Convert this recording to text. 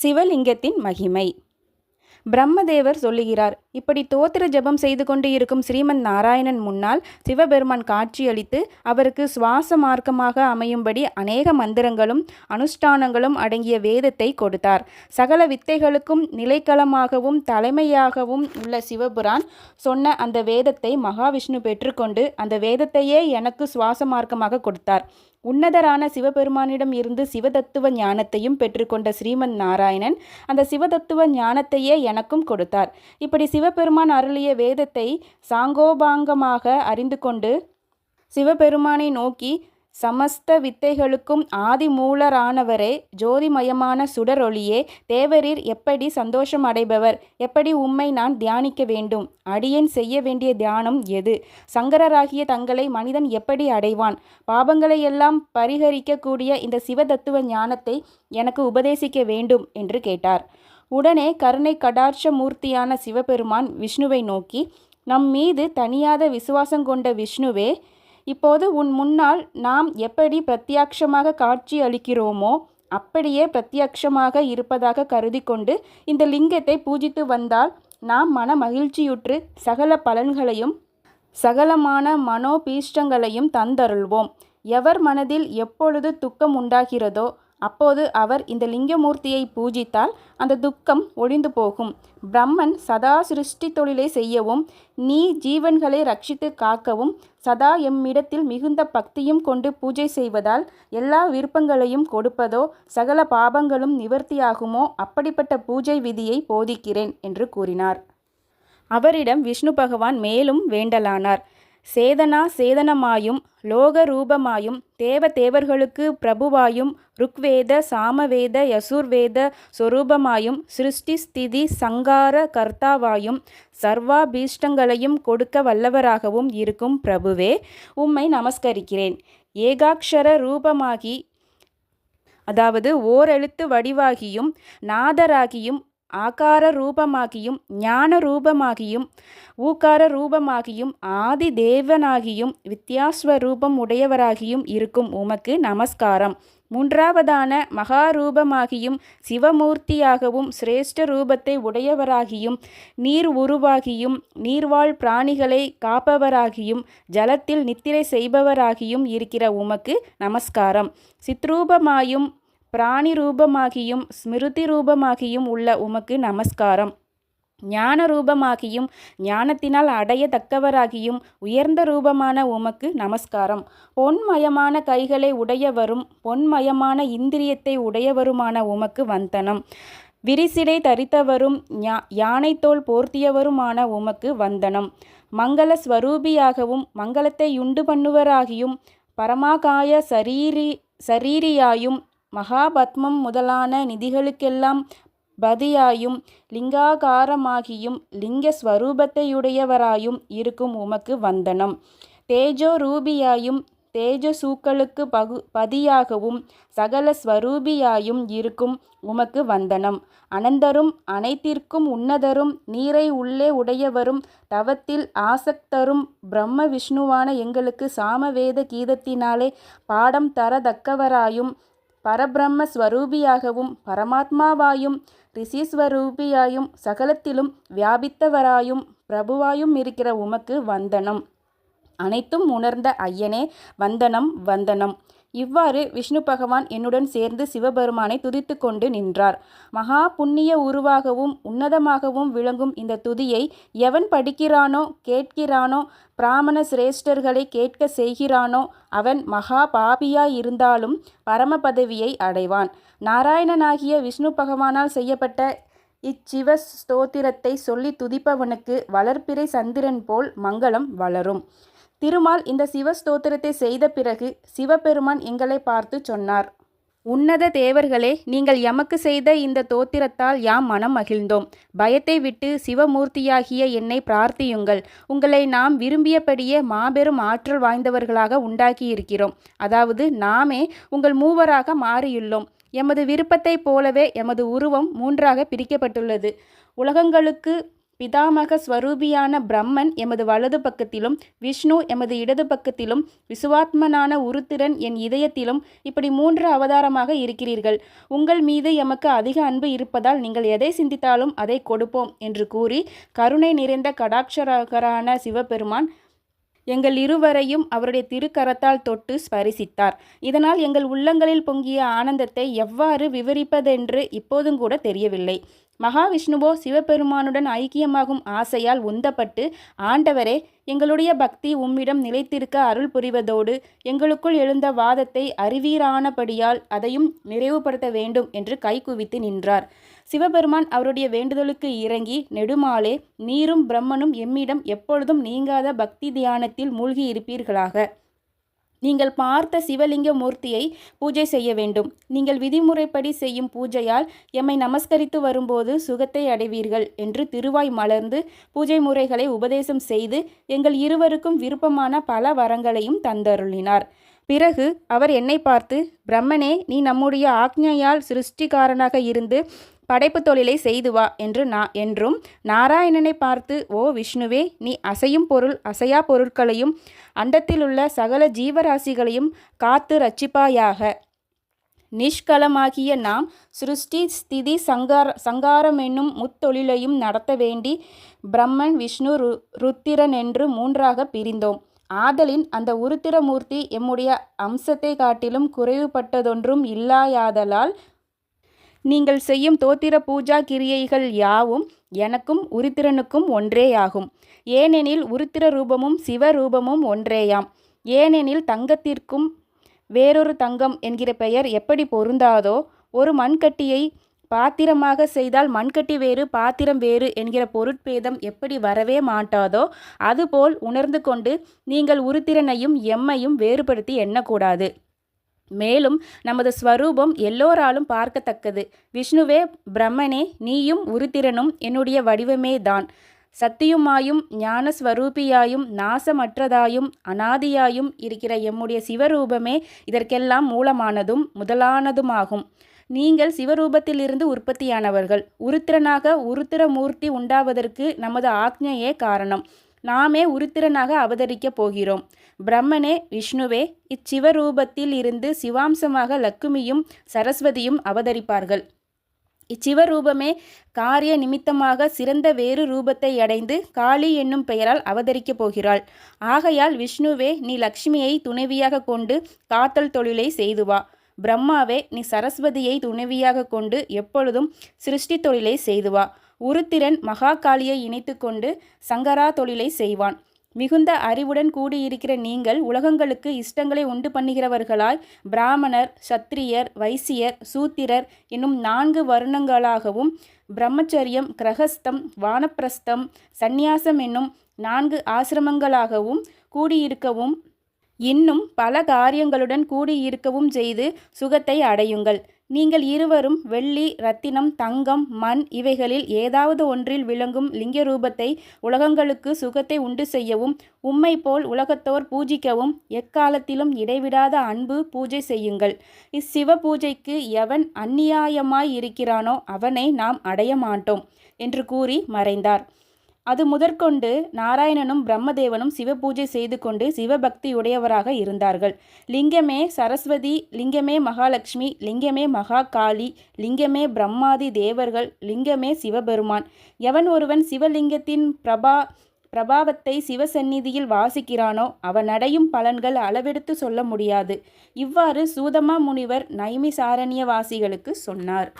சிவலிங்கத்தின் மகிமை. பிரம்மதேவர் சொல்லுகிறார் இப்படி தோத்திர ஜபம் செய்து கொண்டு இருக்கும் ஸ்ரீமன் நாராயணன் முன்னால் சிவபெருமான் காட்சியளித்து அவருக்கு சுவாச மார்க்கமாக அமையும்படி அநேக மந்திரங்களும் அனுஷ்டானங்களும் அடங்கிய வேதத்தை கொடுத்தார். சகல வித்தைகளுக்கும் நிலைக்களமாகவும் தலைமையாகவும் உள்ள சிவபுரான் சொன்ன அந்த வேதத்தை மகாவிஷ்ணு பெற்றுக்கொண்டு அந்த வேதத்தையே எனக்கு சுவாச மார்க்கமாக கொடுத்தார். உன்னதரான சிவபெருமானிடம் இருந்து சிவதத்துவ ஞானத்தையும் பெற்றுக்கொண்ட ஸ்ரீமன் நாராயணன் அந்த சிவதத்துவ ஞானத்தையே எனக்கும் கொடுத்தார். இப்படி சிவபெருமான் அருளிய வேதத்தை சாங்கோபாங்கமாக அறிந்து கொண்டு சிவபெருமானை நோக்கி சமஸ்த வித்தைகளுக்கும் ஆதி மூலரானவரே ஜோதிமயமான சுடரொளியே தேவரீர் எப்படி சந்தோஷம் அடைபவர்? எப்படி உம்மை நான் தியானிக்க வேண்டும்? அடியேன் செய்ய வேண்டிய தியானம் எது? சங்கரராகிய தங்களை மனிதன் எப்படி அடைவான்? பாபங்களையெல்லாம் பரிகரிக்கக்கூடிய இந்த சிவதத்துவ ஞானத்தை எனக்கு உபதேசிக்க வேண்டும் என்று கேட்டார். உடனே கருணை கடாட்ச மூர்த்தியான சிவபெருமான் விஷ்ணுவை நோக்கி நம் மீது தனியாத விசுவாசம் கொண்ட விஷ்ணுவே இப்போது உன் முன்னால் நாம் எப்படி பிரத்யக்ஷமாக காட்சி அளிக்கிறோமோ அப்படியே பிரத்யக்ஷமாக இருப்பதாக கருதி கொண்டு இந்த லிங்கத்தை பூஜித்து வந்தால் நாம் மன மகிழ்ச்சியுற்று சகல பலன்களையும் சகலமான மனோபீஷ்டங்களையும் தந்தருள்வோம். எவர் மனதில் எப்பொழுது துக்கம் உண்டாகிறதோ அப்போது அவர் இந்த லிங்கமூர்த்தியை பூஜித்தால் அந்த துக்கம் ஒழிந்து போகும். பிரம்மன் சதா சிருஷ்டி தொழிலை செய்யவும் நீ ஜீவன்களை ரட்சித்து காக்கவும் சதா எம்மிடத்தில் மிகுந்த பக்தியும் கொண்டு பூஜை செய்வதால் எல்லா விருப்பங்களையும் கொடுப்பதோ சகல பாபங்களும் நிவர்த்தியாகுமோ அப்படிப்பட்ட பூஜை விதியை போதிக்கிறேன் என்று கூறினார். அவரிடம் விஷ்ணு பகவான் மேலும் வேண்டலானார். சேதனா சேதனமாயும் லோக ரூபமாயும் தேவ தேவர்களுக்கு பிரபுவாயும் ருக்வேத சாமவேத யசுர்வேத சொரூபமாயும் சிருஷ்டி ஸ்திதி சங்கார கர்த்தாவாயும் சர்வாபீஷ்டங்களையும் கொடுக்க வல்லவராகவும் இருக்கும் பிரபுவே உம்மை நமஸ்கரிக்கிறேன். ஏகாக்ஷர ரூபமாகி அதாவது ஓரெழுத்து வடிவாகியும் நாதராகியும் ஆகார ரூபமாகியும் ஞான ரூபமாகியும் ஊக்கார ரூபமாகியும் ஆதி தேவனாகியும் வித்யாஸ்வரூபம் உடையவராகியும் இருக்கும் உமக்கு நமஸ்காரம். மூன்றாவதான மகாரூபமாகியும் சிவமூர்த்தியாகவும் சிரேஷ்ட ரூபத்தை உடையவராகியும் நீர் உருவாகியும் நீர்வாழ் பிராணிகளை காப்பவராகியும் ஜலத்தில் நித்திரை செய்பவராகியும் இருக்கிற உமக்கு நமஸ்காரம். சித்ரூபமாயும் பிராணி ரூபமாகியும் ஸ்மிருதி ரூபமாகியும் உள்ள உமக்கு நமஸ்காரம். ஞான ரூபமாகியும் ஞானத்தினால் அடையத்தக்கவராகியும் உயர்ந்த ரூபமான உமக்கு நமஸ்காரம். பொன்மயமான கைகளை உடையவரும் பொன்மயமான இந்திரியத்தை உடையவருமான உமக்கு வந்தனம். விரிசிடை தரித்தவரும் யானைத்தோல் போர்த்தியவருமான உமக்கு வந்தனம். மங்கள ஸ்வரூபியாகவும் மங்களத்தை உண்டு பண்ணுவராகியும் பரமாகாய சரீரி சரீரியாயும் மகாபத்மம் முதலான நிதிகளுக்கெல்லாம் பதியாயும் லிங்காகாரமாகியும் லிங்க ஸ்வரூபத்தையுடையவராயும் இருக்கும் உமக்கு வந்தனம். தேஜோ ரூபியாயும் தேஜசூக்களுக்கு பகு பதியாகவும் சகல ஸ்வரூபியாயும் இருக்கும் உமக்கு வந்தனம். அனந்தரும் அனைத்திற்கும் உன்னதரும் நீரை உள்ளே உடையவரும் தவத்தில் ஆசக்தரும் பிரம்ம விஷ்ணுவான எங்களுக்கு சாமவேத கீதத்தினாலே பாடம் தரதக்கவராயும் பரபிரம்ம ஸ்வரூபியாகவும் பரமாத்மாவாயும் ரிஷிஸ்வரூபியாயும் சகலத்திலும் வியாபித்தவராயும் பிரபுவாயும் இருக்கிற உமக்கு வந்தனம். அனைத்தும் உணர்ந்த ஐயனே வந்தனம் வந்தனம். இவ்வாறு விஷ்ணு பகவான் என்னுடன் சேர்ந்து சிவபெருமானை துதித்து கொண்டு நின்றார். மகா புண்ணிய உருவாகவும் உன்னதமாகவும் விளங்கும் இந்த துதியை எவன் படிக்கிறானோ கேட்கிறானோ பிராமண சிரேஷ்டர்களை கேட்க செய்கிறானோ அவன் மகா பாபியாயிருந்தாலும் பரம பதவியை அடைவான். நாராயணனாகிய விஷ்ணு பகவானால் செய்யப்பட்ட இச்சிவ ஸ்தோத்திரத்தை சொல்லி துதிப்பவனுக்கு வளர்ப்பிறை சந்திரன் போல் மங்களம் வளரும். திருமால் இந்த சிவஸ்தோத்திரத்தை செய்த பிறகு சிவபெருமான் எங்களை பார்த்து சொன்னார். உன்னத தேவர்களே நீங்கள் எமக்கு செய்த இந்த தோத்திரத்தால் யாம் மனம் மகிழ்ந்தோம். பயத்தை விட்டு சிவமூர்த்தியாகிய என்னை பிரார்த்தியுங்கள். உங்களை நாம் விரும்பியபடியே மாபெரும் ஆற்றல் வாய்ந்தவர்களாக உண்டாக்கியிருக்கிறோம். அதாவது நாமே உங்கள் மூவராக மாறியுள்ளோம். எமது விருப்பத்தைப் போலவே எமது உருவம் மூன்றாக பிரிக்கப்பட்டுள்ளது. உலகங்களுக்கு பிதாமக ஸ்வரூபியான பிரம்மன் எமது வலது பக்கத்திலும் விஷ்ணு எமது இடது பக்கத்திலும் விசுவாத்மனான உருத்திரன் என் இதயத்திலும் இப்படி மூன்று அவதாரமாக இருக்கிறீர்கள். உங்கள் மீது எமக்கு அதிக அன்பு இருப்பதால் நீங்கள் எதை சிந்தித்தாலும் அதை கொடுப்போம் என்று கூறி கருணை நிறைந்த கடாட்சரகரான சிவபெருமான் எங்கள் இருவரையும் அவருடைய திருக்கரத்தால் தொட்டு ஸ்பரிசித்தார். இதனால் எங்கள் உள்ளங்களில் பொங்கிய ஆனந்தத்தை எவ்வாறு விவரிப்பதென்று இப்போதும் கூட தெரியவில்லை. மகாவிஷ்ணுவோ சிவபெருமானுடன் ஐக்கியமாகும் ஆசையால் உந்தப்பட்டு ஆண்டவரே எங்களுடைய பக்தி உம்மிடம் நிலைத்திருக்க அருள் புரிவதோடு எங்களுக்குள் எழுந்த வாதத்தை அறிவீரானபடியால் அதையும் நிறைவுபடுத்த வேண்டும் என்று கைகுவித்து நின்றார். சிவபெருமான் அவருடைய வேண்டுதலுக்கு இறங்கி நெடுமாலே நீரும் பிரம்மனும் எம்மிடம் எப்பொழுதும் நீங்காத பக்தி தியானத்தில் மூழ்கி இருப்பீர்களாக நீங்கள் பார்த்த சிவலிங்க மூர்த்தியை பூஜை செய்ய வேண்டும். நீங்கள் விதிமுறைப்படி செய்யும் பூஜையால் எம்மை நமஸ்கரித்து வரும்போது சுகத்தை அடைவீர்கள் என்று திருவாய் மலர்ந்து பூஜை முறைகளை உபதேசம் செய்து எங்கள் இருவருக்கும் விருப்பமான பல வரங்களையும் தந்தருளினார். பிறகு அவர் என்னை பார்த்து பிரம்மனே நீ நம்முடைய ஆக்ஞையால் சிருஷ்டிகாரனாக இருந்து படைப்பு தொழிலை செய்து வா என்று நா என்றும் நாராயணனை பார்த்து ஓ விஷ்ணுவே நீ அசையும் பொருள் அசையா பொருட்களையும் அண்டத்திலுள்ள சகல ஜீவராசிகளையும் காத்து ரட்சிப்பாயாக நிஷ்கலமாகிய நாம் சிருஷ்டி ஸ்திதி சங்கார சங்காரம் என்னும் முத்தொழிலையும் நடத்த வேண்டி பிரம்மன் விஷ்ணு ரு ருத்திரன் என்று மூன்றாக பிரிந்தோம். ஆதலின் அந்த உருத்திரமூர்த்தி எம்முடைய அம்சத்தை காட்டிலும் குறைவுபட்டதொன்றும் இல்லாயாதலால் நீங்கள் செய்யும் தோத்திர பூஜா கிரியைகள் யாவும் எனக்கும் உருத்திரனுக்கும் ஒன்றேயாகும். ஏனெனில் உருத்திர ரூபமும் சிவரூபமும் ஒன்றேயாம். ஏனெனில் தங்கத்திற்கும் வேறொரு தங்கம் என்கிற பெயர் எப்படி பொருந்தாதோ ஒரு மண்கட்டியை பாத்திரமாக செய்தால் மண்கட்டி வேறு பாத்திரம் வேறு என்கிற பொருட்பேதம் எப்படி வரவே மாட்டாதோ அதுபோல் உணர்ந்து கொண்டு நீங்கள் உருத்திரனையும் எம்மையும் வேறுபடுத்தி எண்ணக்கூடாது. மேலும் நமது ஸ்வரூபம் எல்லோராலும் பார்க்கத்தக்கது. விஷ்ணுவே பிரம்மனே நீயும் உருத்திரனும் என்னுடைய வடிவமே தான் சத்தியுமாயும் ஞானஸ்வரூபியாயும் நாசமற்றதாயும் அனாதியாயும் இருக்கிற எம்முடைய சிவரூபமே இதற்கெல்லாம் மூலமானதும் முதலானதுமாகும். நீங்கள் சிவரூபத்திலிருந்து உற்பத்தியானவர்கள். உருத்திரனாக உருத்திரமூர்த்தி உண்டாவதற்கு நமது ஆக்ஞையே காரணம். நாமே உருத்திரனாக அவதரிக்கப் போகிறோம். பிரம்மனே விஷ்ணுவே இச்சிவரூபத்தில் இருந்து சிவாம்சமாக லக்குமியும் சரஸ்வதியும் அவதரிப்பார்கள். இச்சிவரூபமே காரிய நிமித்தமாக சிறந்த வேறு ரூபத்தை அடைந்து காளி என்னும் பெயரால் அவதரிக்கப் போகிறாள். ஆகையால் விஷ்ணுவே நீ லக்ஷ்மியை துணைவியாக கொண்டு காத்தல் தொழிலை செய்து வா பிரம்மாவே நீ சரஸ்வதியை துணைவியாக கொண்டு எப்பொழுதும் சிருஷ்டி தொழிலை செய்து வா உருத்திரன் மகாகாளியை இணைத்து கொண்டு சங்கரா தொழிலை செய்வான். மிகுந்த அறிவுடன் கூடியிருக்கிற நீங்கள் உலகங்களுக்கு இஷ்டங்களை உண்டு பண்ணுகிறவர்களாய் பிராமணர் சத்திரியர் வைசியர் சூத்திரர் என்னும் நான்கு வருணங்களாகவும் பிரம்மச்சரியம் கிரகஸ்தம் வானப்பிரஸ்தம் சந்நியாசம் என்னும் நான்கு ஆசிரமங்களாகவும் கூடியிருக்கவும் இன்னும் பல காரியங்களுடன் கூடியிருக்கவும் செய்து சுகத்தை அடையுங்கள். நீங்கள் இருவரும் வெள்ளி ரத்தினம் தங்கம் மண் இவைகளில் ஏதாவது ஒன்றில் விளங்கும் லிங்க ரூபத்தை உலகங்களுக்கு சுகத்தை உண்டு செய்யவும் உம்மை போல் உலகத்தோர் பூஜிக்கவும் எக்காலத்திலும் இடைவிடாத அன்பு பூஜை செய்யுங்கள். இச்சிவ பூஜைக்கு எவன் அந்நியாயமாய் இருக்கிறானோ அவனை நாம் அடைய மாட்டோம் என்று கூறி மறைந்தார். அது முதற்கொண்டு நாராயணனும் பிரம்மதேவனும் சிவபூஜை செய்து கொண்டு சிவபக்தியுடையவராக இருந்தார்கள். லிங்கமே சரஸ்வதி லிங்கமே மகாலட்சுமி லிங்கமே மகாகாளி லிங்கமே பிரம்மாதி தேவர்கள் லிங்கமே சிவபெருமான். எவன் ஒருவன் சிவலிங்கத்தின் பிரபா பிரபாவத்தை சிவசந்நிதியில் வாசிக்கிறானோ அவன் அடையும் பலன்கள் அளவெடுத்து சொல்ல முடியாது. இவ்வாறு சூதமா முனிவர் நைமிசாரண்யவாசிகளுக்கு சொன்னார்.